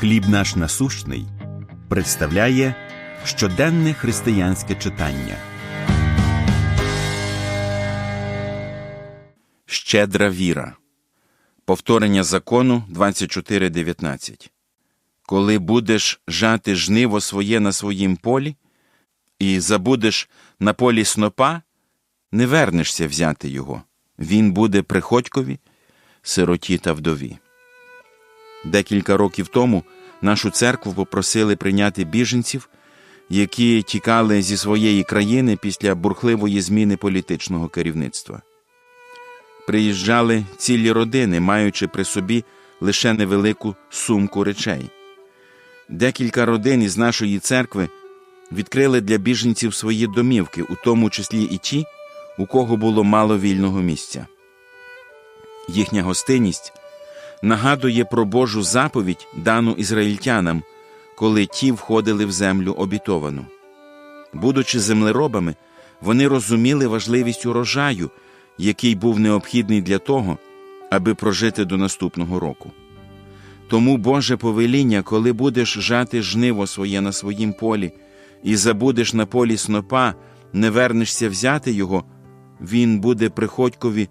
Хліб наш насущний представляє щоденне християнське читання. Щедра віра. Повторення закону 24.19. Коли будеш жати жниво своє на своїм полі і забудеш на полі снопа, не вернешся взяти його. Він буде приходькові, сироті та вдові. Декілька років тому нашу церкву попросили прийняти біженців, які тікали зі своєї країни після бурхливої зміни політичного керівництва. Приїжджали цілі родини, маючи при собі лише невелику сумку речей. Декілька родин із нашої церкви відкрили для біженців свої домівки, у тому числі і ті, у кого було мало вільного місця. Їхня гостинність нагадує про Божу заповідь, дану ізраїльтянам, коли ті входили в землю обітовану. Будучи землеробами, вони розуміли важливість урожаю, який був необхідний для того, аби прожити до наступного року. Тому Боже повеління, коли будеш жати жниво своє на своїм полі і забудеш на полі снопа, не вернешся взяти його, він буде приходькові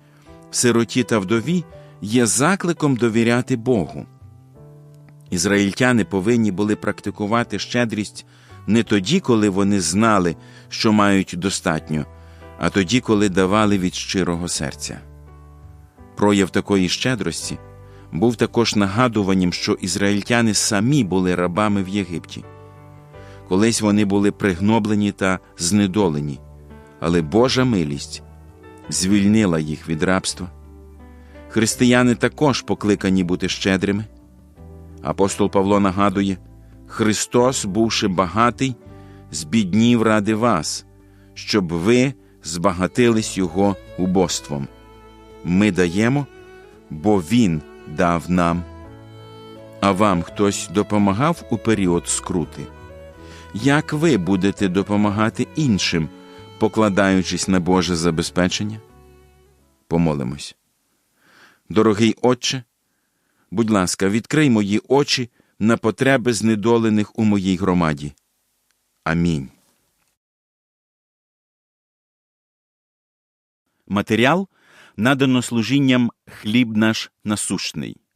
сироті та вдові, є закликом довіряти Богу. Ізраїльтяни повинні були практикувати щедрість не тоді, коли вони знали, що мають достатньо, а тоді, коли давали від щирого серця. Прояв такої щедрості був також нагадуванням, що ізраїльтяни самі були рабами в Єгипті. Колись вони були пригноблені та знедолені, але Божа милість звільнила їх від рабства. Християни також покликані бути щедрими. Апостол Павло нагадує, Христос, бувши багатий, збіднів ради вас, щоб ви збагатились Його убоством. Ми даємо, бо Він дав нам. А вам хтось допомагав у період скрути? Як ви будете допомагати іншим, покладаючись на Боже забезпечення? Помолимось. Дорогий Отче, будь ласка, відкрий мої очі на потреби знедолених у моїй громаді. Амінь. Матеріал надано служінням хліб наш насущний.